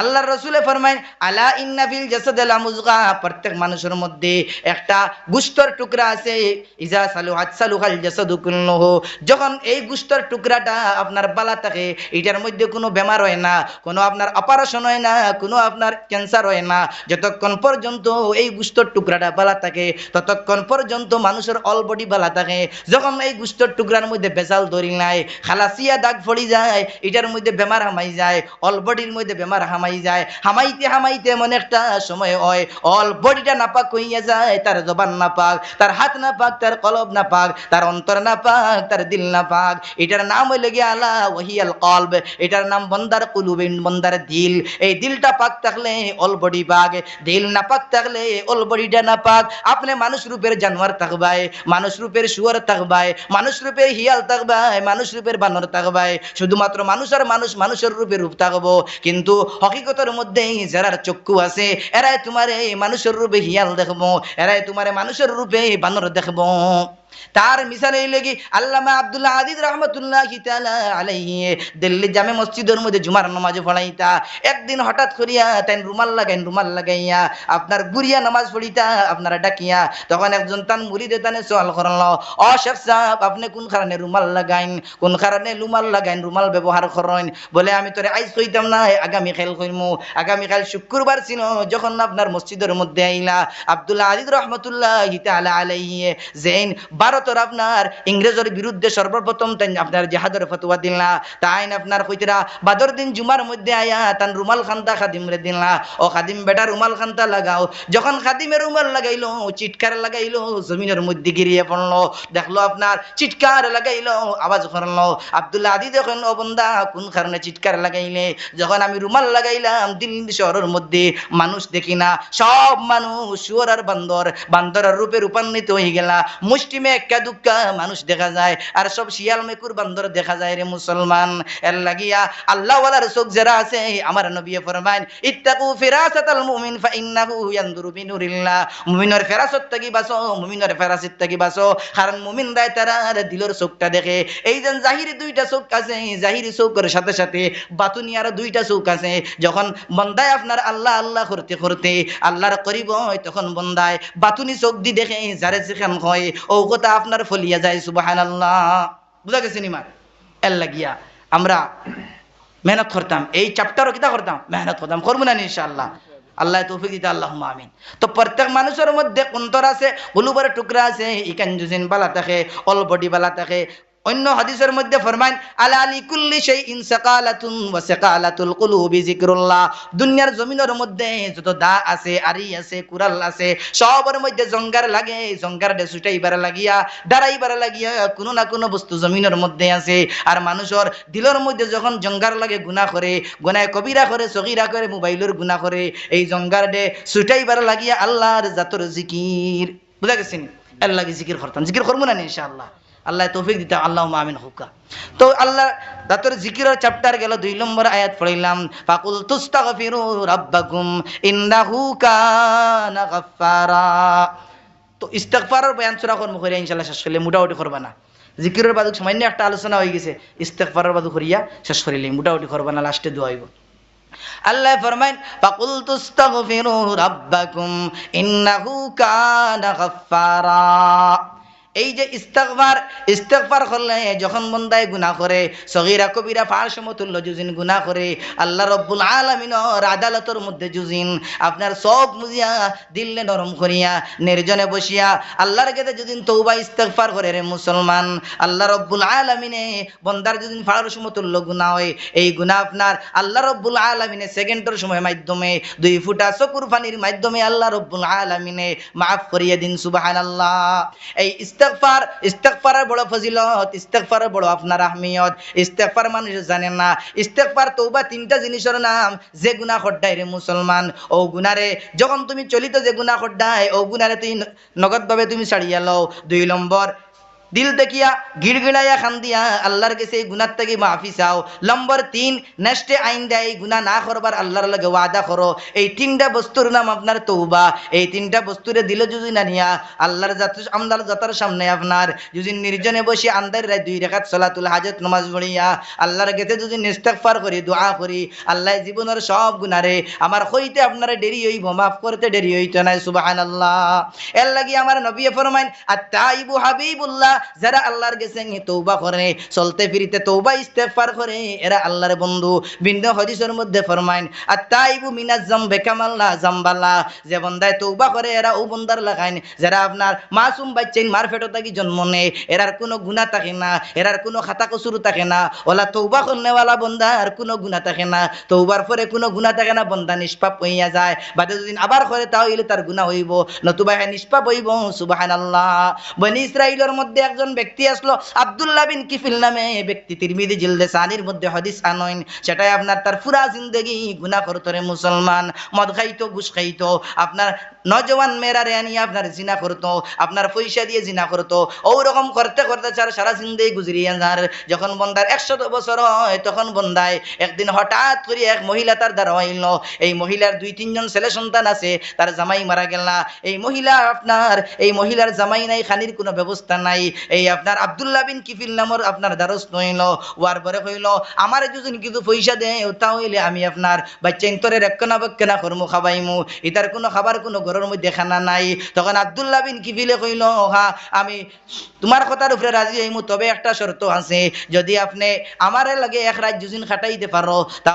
আল্লাহর রসুলে ফরমাইন আলা ইন্নাফিল জাসাদাল মুজগা প্রত্যেক মানুষের মধ্যে একটা গুস্তর টুকরা আছে, ইজা সালু হাত সালু খাল জাসাদু যখন এই গুস্তর টুকরাটা আপনার বালা থাকে, এটার মধ্যে কোনো বেমার হয় না, কোনো আপনার অপারেশন হয় না, কোনো আপনার ক্যান্সার হয় না, যতক্ষণ পর্যন্ত এই গুস্তর টুকরাটা বালা থাকে, ততক্ষণ পর্যন্ত মানুষের অল বডি বালা থাকে। যখন এই গুস্তর টুকরার মধ্যে বেজাল ধরি নাই, খালাসিয়া দাগ ফড়ি যায়, এটার মধ্যে বেমার হামাই যায়, অল বডির মধ্যে বেমার হামাই যায়, হামাইতে হামাইতে এমন একটা সময় হয়। অল বডিটা নাপাক হইয়া যায়, তার জবান নাপাক, তার হাত নাপাক, তার কলব নাপাক, তার অন্তর নাপাক, তার দিল নাপাক। এটার নাম হইলে গিয়ে আলা ওহিয়াল কলব। এটার নাম বন্দার কুলুবিন বন্দার দিল। এই দিলটা পাক থাকলে অল বডি পাক দিল না পাক থাকলে অল বডিটা না পাক আপনি মানুষ রূপের জানোয়ার থাকবাই, মানুষ রূপের শুয়ার থাকবাই, মানুষ রূপের হিয়াল থাকবাই, মানুষ রূপের বানর থাকবাই। শুধুমাত্র মানুষ আর মানুষ, মানুষের রূপে রূপ থাকব। কিন্তু হকিকতের মধ্যে যারার চক্ষু আছে, এরাই তোমার এই মানুষের রূপে হিয়াল দেখব, এরাই তোমার মানুষের রূপে বানর দেখব। তার মিসাল এই লেগে আল্লামা আব্দুল্লাহ আদিদ রহমতুল্লাহ আলাইহি, দিল্লি জামে মসজিদের মধ্যে জুমার নামাজ পড়াইতা। একদিন হঠাৎ করিয়া তাই রুমাল লাগাইন, রুমাল লাগাইয়া আপনার গুরিয়া নামাজ পড়িতা, আপনারা ডাকিয়া তখন একজন তান মুরিদে তানে সওয়াল করল, ও শেখ সাহেব, আপনি কোন কারণে রুমাল লাগাইন? কোন কারণে রুমাল লাগাইন, রুমাল ব্যবহার করেন? বলে, আমি তোরে আইজ কইতাম না আগামী খেল কইমু। আগামী কাল শুক্রবার ছিল, যখন আপনার মসজিদের মধ্যে আইলা। আব্দুল্লাহ আদিদ রহমতুল্লাহ আলাইহি জেন ভারতের আপনার ইংরেজের বিরুদ্ধে সর্বপ্রথম তাই আপনার জেহাদের ফতোয়া দিলা তাই আপনার কইতরা, বাদর দিন জুমার মধ্যে আয়া তান রুমাল খান্তা খাদিম রে দিলা ও খাদিম বেটা, রুমাল খান্তা লাগাও। যখন খাদিমের রুমাল লাগাইলো, চিৎকার লাগাইলো, জমিনের মধ্যে গিরিয়ে পড়ল। দেখল আপনার চিৎকার লাগাইলো, আওয়াজ করল। আব্দুল্লাহ আদি দেখেন, ও বন্দা, কোন কারণে চিৎকার লাগাইলে? যখন আমি রুমাল লাগাইলাম, দিল্লি শহরের মধ্যে মানুষ দেখি না। সব মানুষ শুয়ার বান্দর বান্দরের রূপে রূপান্বিত হয়ে গেলা। মুষ্টিমে একা দুক্কা মানুষ দেখা যায়, আর সব শিয়াল মেকুর বান্দর দেখা যায় রে মুসলমান। এর লাগিয়া আল্লাহ ওয়ালার চোখ যারা আছে, আমার নবী ফরমাইন, ইত্তাকু ফিরাসাতাল মুমিন ফা ইন্নাহু ইয়ানদুরু বিনুরিল্লাহ। মুমিনের ফেরাসত থাকি বাসো মুমিনের ফেরাসত থাকি বাসো কারণ মুমিন রায় তারা দিলের চোখটা দেখে। এই যে জাহিরি দুইটা চোখ আছে, জাহিরি চোখের সাথে সাথে বাতুনি বাতুনিয়ার দুইটা চোখ আছে। যখন বন্দায় আপনার আল্লাহ আল্লাহ করতে করতে আল্লাহর করিব তখন বন্দায় বাতুনি চোখ দি দেখে, যারে যেখান হয় ও কথা আপনার ফলিয়া যায় আল্লাহ বুঝা গেছে নিমার এর লাগিয়া আমরা মেহনত করতাম। এই চ্যাপ্টারও কিতা করতাম? মেহনত করতাম। করব না ইনশাআল্লাহ। আল্লাহ তৌফিক দিতে আল্লাহ আমিন। তো প্রত্যেক মানুষের মধ্যে কুন্তর আছে গুলুবার টুকরা আছে, ইকান জুজিন বালা থাকে অল বডি বালা থাকে অন্য হাদিসের মধ্যে ফরমাইন, আলা আলি কুল্লি সেই ইনসাকালাতুন ওয়া সাকালাতুল কুলুবি যিকরুল্লাহ। দুনিয়ার জমিনের মধ্যে যত দা আছে, আরি আছে কুরাল আছে, সবার মধ্যে জঙ্গার লাগে, জঙ্গার ডে ছুটাইবার লাগিয়া দাঁড়াইবার লাগিয়া কোনো না কোনো বস্তু জমিনের মধ্যে আছে। আর মানুষের দিলের মধ্যে যখন জঙ্গার লাগে গুনাহ করে গুনায় কবিরা করে, সগিরা করে, মোবাইলের গুনাহ করে, এই জঙ্গার ডে ছুটাইবার লাগিয়া আল্লাহর জাতর জিকির। বুঝা গেছেন? আল্লাহ জিকির করতাম। জিকির করব না ইনশাআল্লাহ। আল্লাহ তৌফিক দিতে আল্লাহ আমিন হুকা। তো আল্লাহ দাতর জিকিরের চ্যাপ্টার গেল দুই নম্বর আয়াত পড়িলাম, ফাকুল তুস্তাগফিরু রাব্বাকুম ইন্নাহু কানা গাফফারা। তো ইস্তেগফারের বয়ান সূরা কোন মুখে ইনশাআল্লাহ শেষ করলে মোটামুটি করবা না। জিকিরের বাদক সামান্য একটা আলোচনা হয়ে গেছে, ইস্তেগফারের বাদক করিয়া শেষ করিলে মোটামুটি করবা না, লাস্টে দোয়া হইব। আল্লাহ ফরমাইন, ফাকুল তুস্তাগফিরু রাব্বাকুম ইন্নাহু কানা গাফফারা। এই যে ইস্তেগফার ইস্তেগফার করলে যখন বন্দায় গুনাহ করে, সগীরা কবিরা ফার সমতুল্য জুজিন গুনাহ করে, আল্লাহ রব্বুল আলামিনের আদালতের মধ্যে জুজিন আপনার সব মুজিয়া দিল্লে নরম করিয়া, নির্জনে বসিয়া, আল্লাহর কাছে যদিন তৌবা ইস্তেগফার করে রে মুসলমান। আল্লাহ রব্বুল আলামিনে বন্দার যদিন ফার সমতুল্য গুনাহ হয়। এই গুনাহ আপনার আল্লাহ রব্বুল আলামিনে সেকেন্ডের সময় মাধ্যমে, দুই ফুটা চকুর পানির মাধ্যমে আল্লাহ রব্বুল আলামিনে মাফ করিয়ে দিন, সুবহানাল্লাহ। এই ইস্তেগফার ইস্তেকফারের বড় ফজিলত ইস্তেকফারের বড় আপনার আহমিয়ত। ইস্তেকফার মানুষ জানে না। ইস্তেকফার তৌবা তিনটা জিনিসের নাম, যে গুণা খড্ডাই মুসলমান। ও গুণারে যখন তুমি চলিত যে গুণা খড্ডায়, ও গুণারে তুই নগদভাবে তুমি ছাড়িয়া লও। দুই নম্বর দিল দেখিয়া গিড়গিড়াইয়া খান দিয়া আল্লাহর কাছে এই গুনার থেকে মাফি চাও। নম্বর তিন নেক্সটে আইন দেয়, এই গুণা না করবার আল্লাহর লগে ওয়াদা করো। এই তিনটা বস্তুর নাম আপনার তৌবা এই তিনটা বস্তুরে দিল যদি না নিয়া। আল্লাহর জাত আমদার জাতার সামনে আপনার যদি নির্জনে বসে আন্দার রায় দুই রেখাত সলাতুল হাজত নমাজ পড়িয়া আল্লাহর গেতে যদি নিস্তাগফার করি দোয়া করি আল্লাহ জীবনের সব গুনারে আমার হইতে আপনারা দেরি হইব, মাফ করতে দেরি হইতো না সুবহানাল্লাহ। এর লাগি আমার নবী ফরমাইন আত্তাইবু হাবিবুল্লাহ। যারা আল্লাহর গেছে তৌবা করে, চলতে ফিরিতে তৌবা ইস্তেগফার করে, এরা আল্লাহর বন্ধু। ভিন্ন হাদিসের মধ্যে ফরমাইন, আত্তাইবু মিনাজ জামবে কামাল্লা জামবালা যে বন্দায় তৌবা করে, এরা ও বন্দার লাগাইন। যারা আপনার মাসুম বাচ্চাইন, মার ফেটো থাকি জন্ম নেয়, এরার কোনো গুণা থাকে না, এরার কোনো খাতা কসুরু থাকে না। ওলা তৌবা করনেওয়ালা বন্দা, আর কোনো গুণা থাকে না। তৌবার পরে কোনো গুণা থাকে না, বন্দা নিষ্পাপ হইয়া যায়। বাদে যদি আবার করে, তাহলে তার গুণা হইব। নতুবা হ্যাঁ নিষ্পাপ হইব সুবাহান আল্লাহ বনি ইসরাইলের মধ্যে একজন ব্যক্তি আসলো, আব্দুল্লাহ বিন কিফিল নামে ব্যক্তি তিরমিদি জিলদে সানির মধ্যে হদিস আনইন, সেটাই আপনার তার পুরা জিন্দগি গুণা করতো রে মুসলমান, মদ খাইতো, ঘুষ খাইতো, আপনার নজওয়ান মেয়েরা রেয়ানি আপনার জিনা করতো, আপনার পয়সা দিয়ে জিনা করতো ওরকম করতে করতে চার সারা জিন্দগি গুজরিয়ে যার, যখন বন্দার একশত বছর হয়, তখন বন্দায়, একদিন হঠাৎ করে এক মহিলা তার দ্বারা হইল, এই মহিলার দুই তিনজন ছেলে সন্তান আছে, তার জামাই মারা গেল না, এই মহিলা আপনার, এই মহিলার জামাই নাই, খানির কোনো ব্যবস্থা নাই এই আপনার আব্দুল্লাহ বিন কিফিল নামর আপনার দ্বারস্থ হইল ওয়ার পরে কইল, আমার দুজন কিছু পয়সা দে তা হইলে আমি আপনার বাচ্চা ইন্তরে রক্ষণা বক্ষণা করমু খাবাইমু ইতার কোনো খাবার, কোনো ঘরের মধ্যে খানা নাই। তখন আব্দুল্লাহ বিন কিফিলে কইল হা আমি তোমার কথার উপরে রাজি হইমু, তবে একটা শর্ত আছে, যদি আপনি আমারে লাগে এক দুদিন খাটাইতে পারো, তা